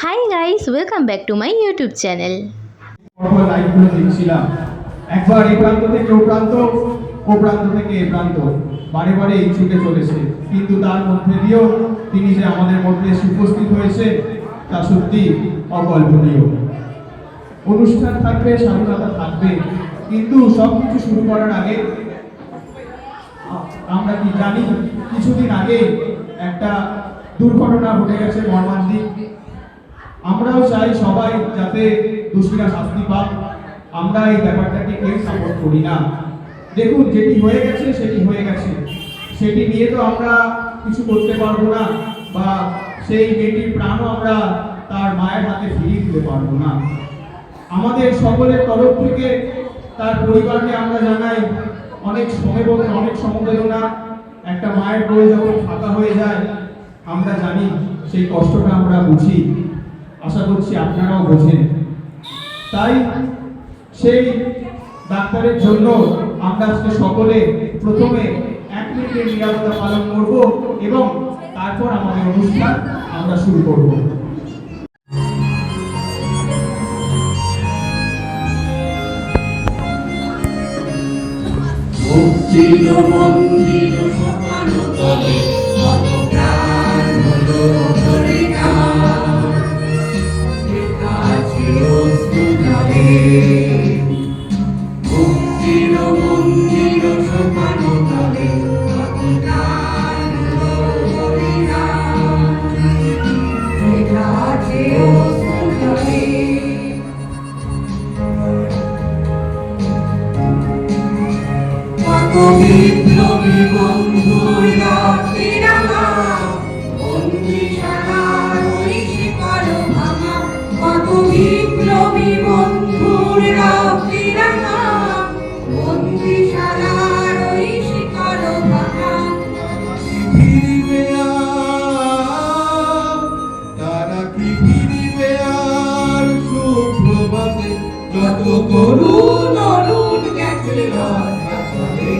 Hi guys welcome back to my YouTube channel একবার এই প্রান্ত থেকে ও প্রান্ত ও প্রান্ত থেকে এ প্রান্ত। বারে বারে এই ছুটে চলেছে। কিন্তু তার মধ্যে দিয়েও তিনি যে আমাদের মধ্যে উপস্থিত হয়েছে, তা সত্যি অকল্পনীয়। অনুষ্ঠান থাকবে, স্বাধীনতা থাকবে। কিন্তু সব কিছু শুরু করার আগে আমরা কি জানি, কিছুদিন আগে একটা দুর্ঘটনা ঘটে গেছে মর্মান্তিক। আমরাও চাই সবাই যাতে দোষীরা শাস্তি পাক। আমরা এই ব্যাপারটাকে কেউ সাপোর্ট করি না। দেখুন, যেটি হয়ে গেছে, সেটি হয়ে গেছে। সেটি নিয়ে তো আমরা কিছু করতে পারব না বা সেই মেয়েটির প্রাণও আমরা তার মায়ের হাতে ফিরিয়ে দিতে পারব না। আমাদের সকলের তরফ থেকে তার পরিবারকে আমরা জানাই অনেক সমবেদনা অনেক সমবেদনা একটা মায়ের কোল যখন ফাঁকা হয়ে যায়, আমরা জানি সেই কষ্টটা আমরা বুঝি। আশা করছি আপনারাও বোঝেন। তাই সেই ডাক্তারের জন্য আমরা আজকে সকলে প্রথমে এক মিনিটের নিরাপত্তা পালন করব এবং তারপর আমাদের অনুষ্ঠান আমরা শুরু করব। মুক্তির মন্দির সকানো তলে যত করুণ অরুণ গেছিল চলে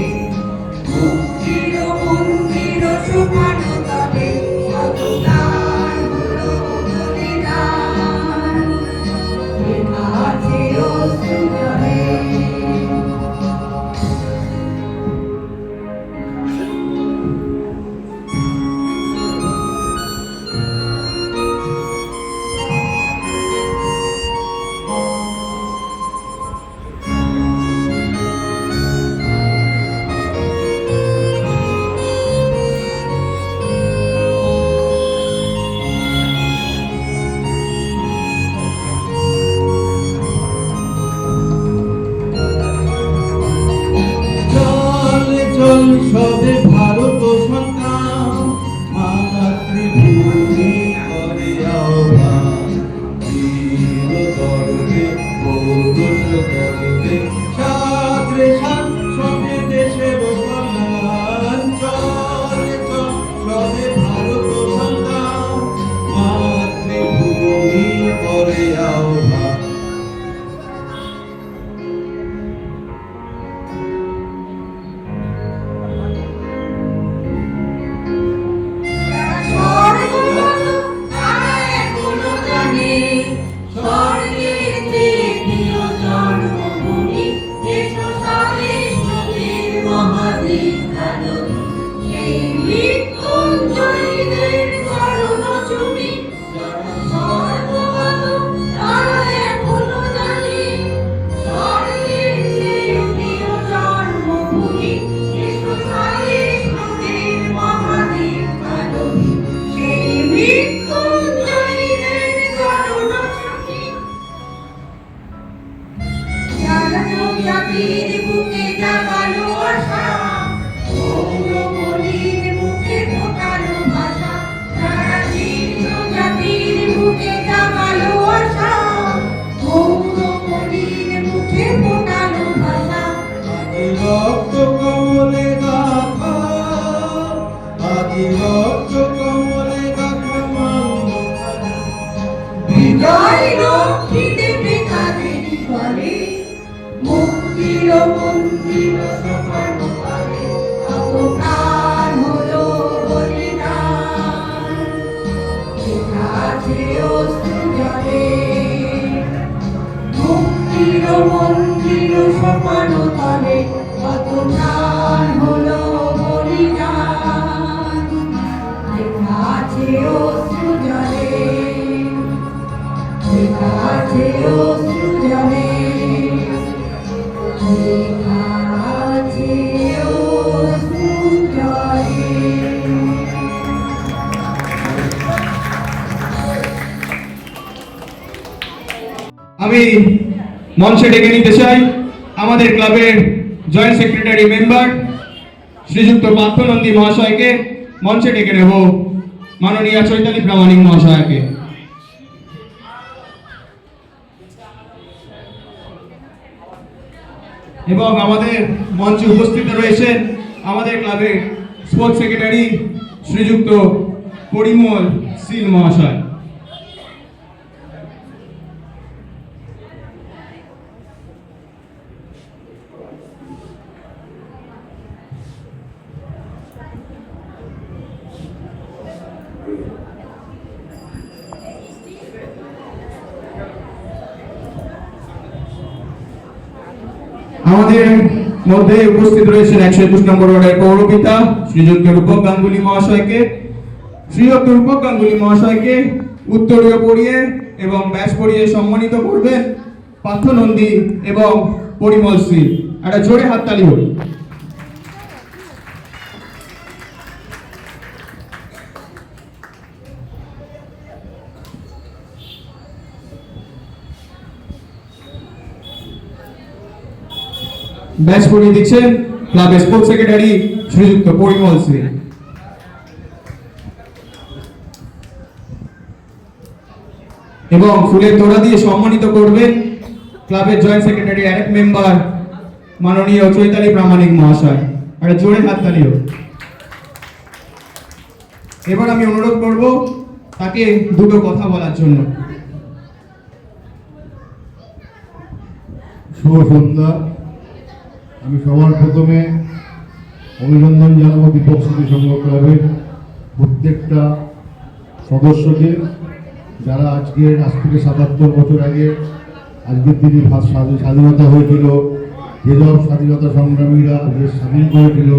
ভাগী ভক্ত আমি মঞ্চে ডেকে নিতে চাই আমাদের ক্লাবের জয়েন্ট সেক্রেটারি মেম্বার শ্রীযুক্ত পার্থনন্দী মহাশয়কে মঞ্চে ডেকে নেব মাননীয় চৈতালি প্রামাণিক মহাশয়কে। এবং আমাদের মঞ্চে উপস্থিত রয়েছেন আমাদের ক্লাবের স্পোর্টস সেক্রেটারি শ্রীযুক্ত পরিমল সিল মহাশয় আমাদের মধ্যে উপস্থিত রয়েছেন একশো একুশ নম্বর ওয়ার্ডের পৌরপিতা শ্রীযুক্ত রূপক গাঙ্গুলি মহাশয়কে, শ্রীযুক্ত রূপক গাঙ্গুলি মহাশয়কে উত্তরীয় পড়িয়ে এবং ব্যাস পড়িয়ে সম্মানিত করবেন পার্থনন্দী এবং পরিমল শ্রী। একটা জোরে হাততালি হোক। ব্যাচ পড়িয়ে দিচ্ছেন ক্লাবের স্পোর্টস সেক্রেটারি শ্রীযুক্ত পরিমল সিং। এবং ফুলের তোড়া দিয়ে সম্মানিত করবেন ক্লাবের জয়েন্ট সেক্রেটারি আরেক মেম্বার মাননীয় চৈতালি প্রামাণিক মহাশয়, আর জোরে হাততালি হোক এবার আমি অনুরোধ করব তাকে দুটো কথা বলার জন্য। শুভ সন্ধ্যা। আমি সবার প্রথমে অভিনন্দন জানাব দীপক স্মৃতি সংঘ ক্লাবের প্রত্যেকটা সদস্যকে, যারা আজকে আজ থেকে সাতাত্তর বছর আগে, আজকের দিনে স্বাধীনতা হয়েছিল যেসব স্বাধীনতা সংগ্রামীরা দেশ স্বাধীন করেছিল।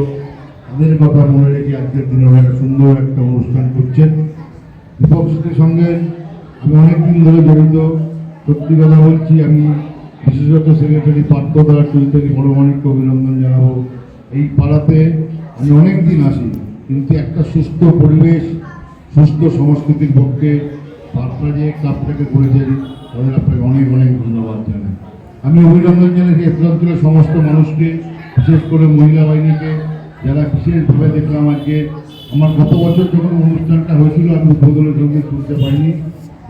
তাদের কথা মনে রেখে আজকের দিনে একটা সুন্দর একটা অনুষ্ঠান করছেন। দীপক স্মৃতির সঙ্গে আমি অনেকদিন ধরে জড়িত। সত্যি কথা বলছি, আমি বিশেষত সেক্রেটারি পার্থদা চৈতালি বড়মানিককে অভিনন্দন জানাব। এই পাড়াতে আমি অনেক দিন আসি, কিন্তু একটা সুস্থ পরিবেশ, সুস্থ সংস্কৃতির পক্ষে পার্থা যে ক্লাবটাকে করেছেন, তাদের আপনাকে অনেক অনেক ধন্যবাদ জানাই। আমি অভিনন্দন এই অঞ্চলের সমস্ত মানুষকে, বিশেষ করে মহিলা বাহিনীকে, যারা বিশেষভাবে দেখলাম আজকে। আমার গত বছর যখন অনুষ্ঠানটা হয়েছিল, আমি উদ্বোধনের জন্য শুনতে পাইনি।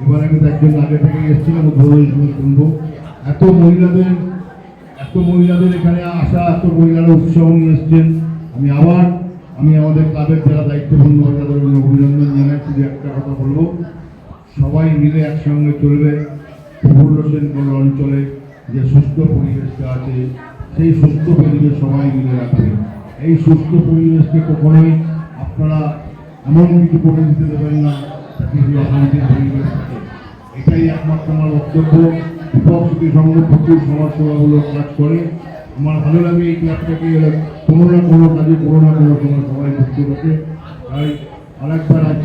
এবার আমি তার জন্য আগে থেকে এসেছিলাম, উদ্বোধনের জন্য শুনব। এত মহিলাদের এত মহিলাদের এখানে আসা, এত মহিলারা উৎসাহ নিয়ে এসছেন। আমি আবার, আমি আমাদের ক্লাবের যারা দায়িত্বপূর্ণ তাদের অভিনন্দন জানাই শুধু একটা কথা বলব। সবাই মিলে একসঙ্গে চলবে। প্রফুল্ল সেনগর অঞ্চলে যে সুস্থ পরিবেশটা আছে, সেই সুস্থ পরিবেশ সবাই মিলে রাখবে। এই সুস্থ পরিবেশকে কখনোই আপনারা এমন কিছু করে দিতে দেবেন না কিছু অশান্তির পরিবেশ থাকে। এটাই একমাত্র আমার বক্তব্য। বিপক্ষী সংঘ প্রচুর সমাজসেবামূলক কাজ করে। আমার ভালো লাগে এই ক্লাবটাকে কোনো না কোনো কাজে কোনো না কোনো সময় সবাই যুক্ত থাকে তাই আরেকবার আজ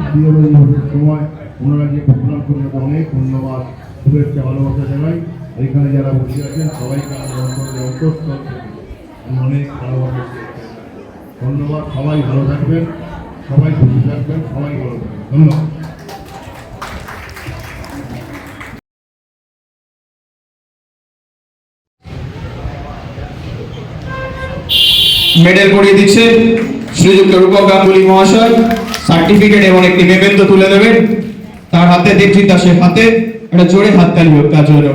সময়। ওনারা যে প্রোগ্রাম করে তাদের অনেক ধন্যবাদ। শুভেচ্ছা, ভালোবাসা জানাই। এখানে যারা বসে আছেন, সবাইকে অন্তঃস্থল অনেক ভালোবাসা ধন্যবাদ, সবাই ভালো থাকবেন, সবাই খুশি থাকবেন, সবাই ভালো থাকবেন। ধন্যবাদ। মেডেল পরিয়ে দিচ্ছে শ্রীযুক্ত রূপক গাঙ্গুলি মহাশয়। সার্টিফিকেট এবং একটি মেমেন্টো তুলে দেবেন তার হাতে দীক্ষিত দাসের হাতে একটা জোরে হাততালি হোক, তার জন্য।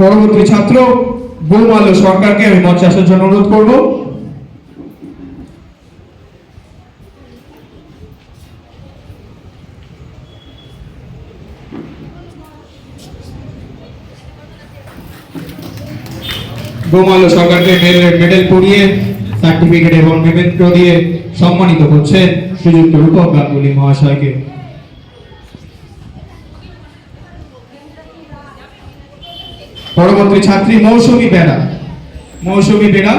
পরবর্তী ছাত্র গৌমাল্য সরকারকে আমি মঞ্চে আসার জন্য অনুরোধ করব। গোমাল্য সরকারকে মেডেল পরিয়ে সার্টিফিকেট এবং মেমেন্ট দিয়ে সম্মানিত করছে শ্রীযুক্ত রূপক গাঙ্গুলি মহাশয়কে। পরবর্তী ছাত্রী মৌসুমী বেড়া। মৌসুমী বেড়া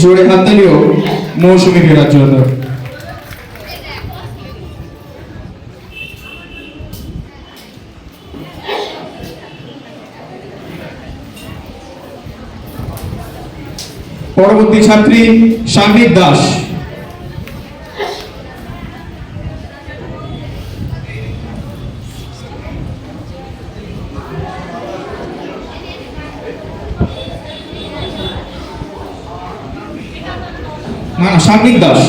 জোরে হাততালি ও মৌসুমী ক্রীড়ার জন্য পরবর্তী ছাত্রী সাম্বিক দাস। না দাস।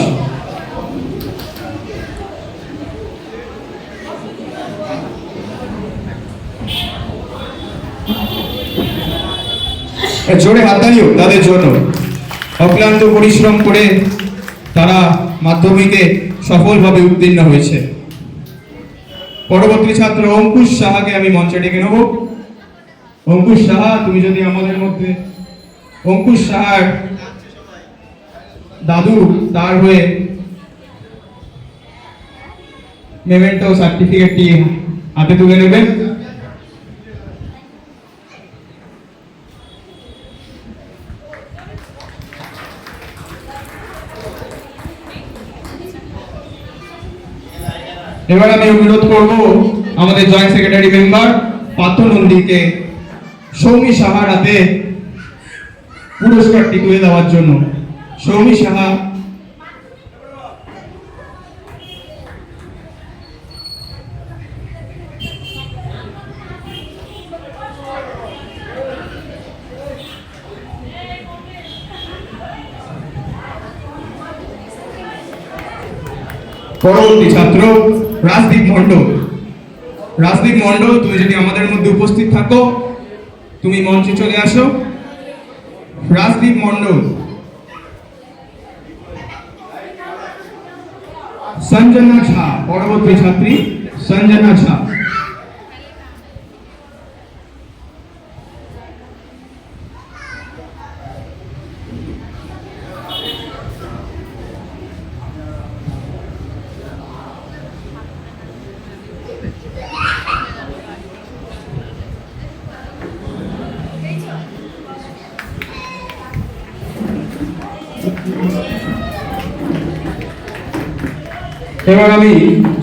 জোরে হাততালিও তাদের জন্য। অক্লান্ত পরিশ্রম করে তারা মাধ্যমিকে সফলভাবে উত্তীর্ণ হয়েছে। পরবর্তী ছাত্র অঙ্কুশ সাহাকে আমি মঞ্চে ডেকে নেব। অঙ্কুশ সাহা, তুমি যদি আমাদের মধ্যে অঙ্কুশ সাহার দাদু তার হয়ে মেমেন্টো সার্টিফিকেটটি হাতে তুলে নেবেন। এবার আমি অনুরোধ করব আমাদের জয়েন্ট সেক্রেটারি মেম্বার পার্থ নন্দীকে সৌমি সাহার হাতে পুরস্কারটি তুলে দেওয়ার জন্য। সৌমি সাহা পরবর্তী ছাত্র রাজদীপ মণ্ডল। রাজদীপ মণ্ডল, তুমি যদি আমাদের মধ্যে উপস্থিত থাকো, তুমি মঞ্চে চলে আসো। রাজদীপ মণ্ডল। সঞ্জনা ঝা পরবর্তী ছাত্রী সঞ্জনা ঝা।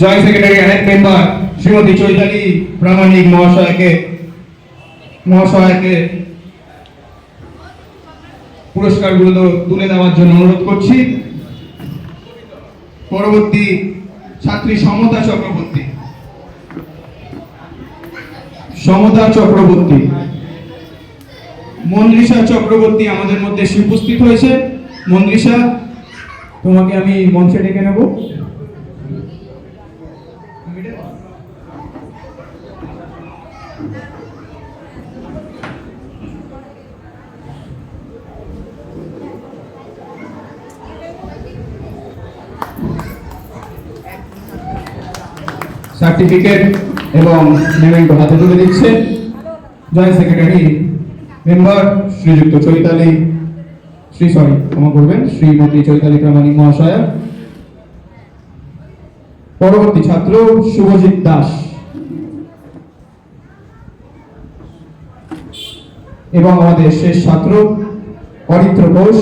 জয়েন্ট সেক্রেটারি অ্যানেট মেম্বার শ্রীমতী চৈতালি প্রামাণিক মহাশয়কে মহাশয়কে পুরস্কারগুলো তুলে দেওয়ার জন্য অনুরোধ করছি। পরবর্তী ছাত্রী সমতা চক্রবর্তী। সমতা চক্রবর্তী। মন্দ্রিসা চক্রবর্তী আমাদের মধ্যে উপস্থিত হয়েছে। মন্দ্রিসা তোমাকে আমি মঞ্চে ডেকে নেব। সার্টিফিকেট এবং মেমেন্টো হাতে তুলে দিচ্ছে। জয়েন্ট সেক্রেটারি মেম্বার শ্রীযুক্ত চৈতালি, শ্রী, সরি, ক্ষমা করবেন, শ্রীমতী চৈতালি প্রামাণিক মহাশয়া। পরবর্তী ছাত্র শুভজিৎ দাস। এবং আমাদের শেষ ছাত্র অরিত্র ঘোষ।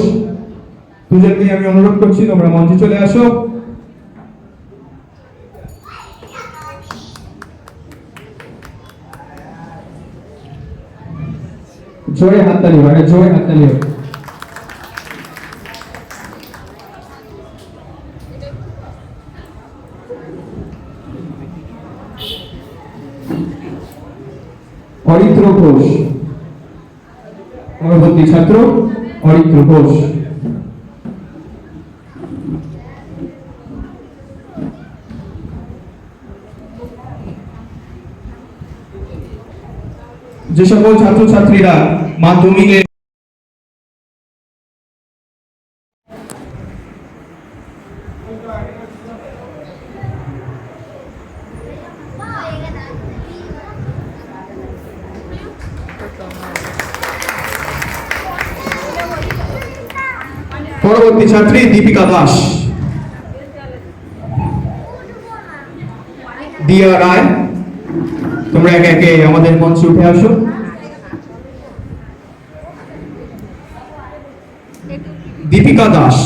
দুজনকেই আমি অনুরোধ করছি, তোমরা মঞ্চে চলে আসো। জোরে হাততালি একটা জোরে হাততালি হোক অরিত্র ঘোষ। পরবর্তী ছাত্র, অরিত্র ঘোষ। যে সকল ছাত্রছাত্রীরা মাধ্যমিকে পরবর্তী ছাত্রী দীপিকা দাস। দিয়া রায় তোমরা একে একে আমাদের মঞ্চে উঠে আসো। দীপিকা দাস।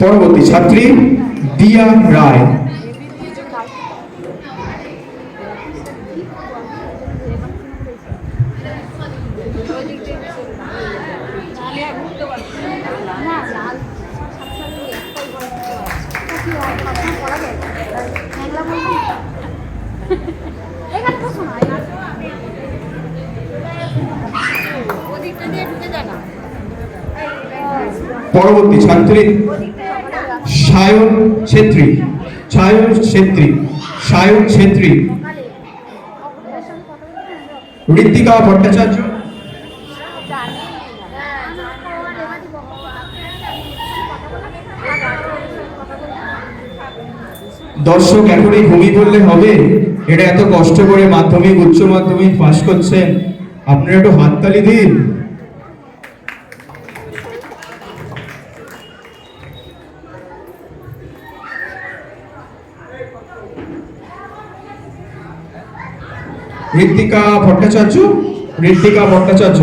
পরবর্তী ছাত্রী দিয়া রায়। পরবর্তী ছাত্রী সায়ন ছেত্রী সায়ন ছেত্রী সায়ন ছেত্রী। ঋত্বিকা ভট্টাচার্য দর্শক এখনই ঘুমিয়ে পড়লে হবে। এটা এত কষ্ট করে মাধ্যমিক, উচ্চ মাধ্যমিক পাশ করছেন। আপনারা একটু হাততালি দিন। ঋত্বিকা ভট্টাচার্য? ঋত্বিকা ভট্টাচার্য।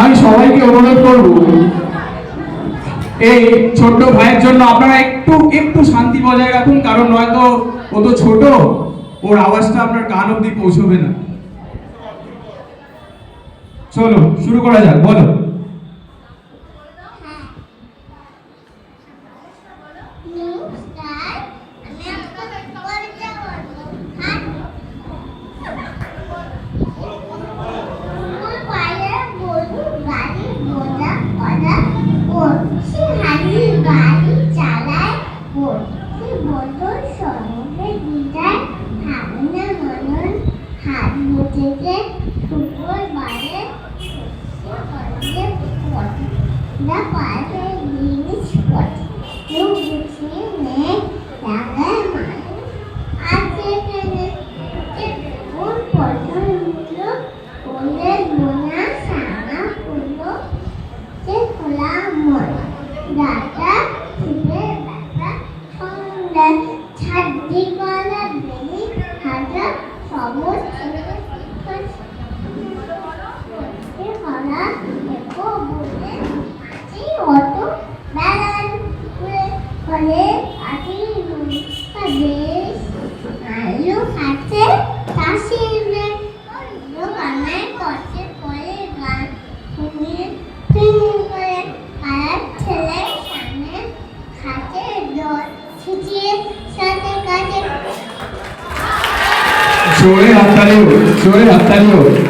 আমি সবাইকে অনুরোধ করব, এই ছোট্ট ভাইয়ের জন্য আপনারা একটু একটু শান্তি বজায় রাখুন, কারণ নয়তো ও তো ছোট, ওর আওয়াজটা আপনার কান অব্দি পৌঁছবে না। চলো, শুরু করা যাক, বলো। কাছে জোরে হাততালিও জোরে হাততালিও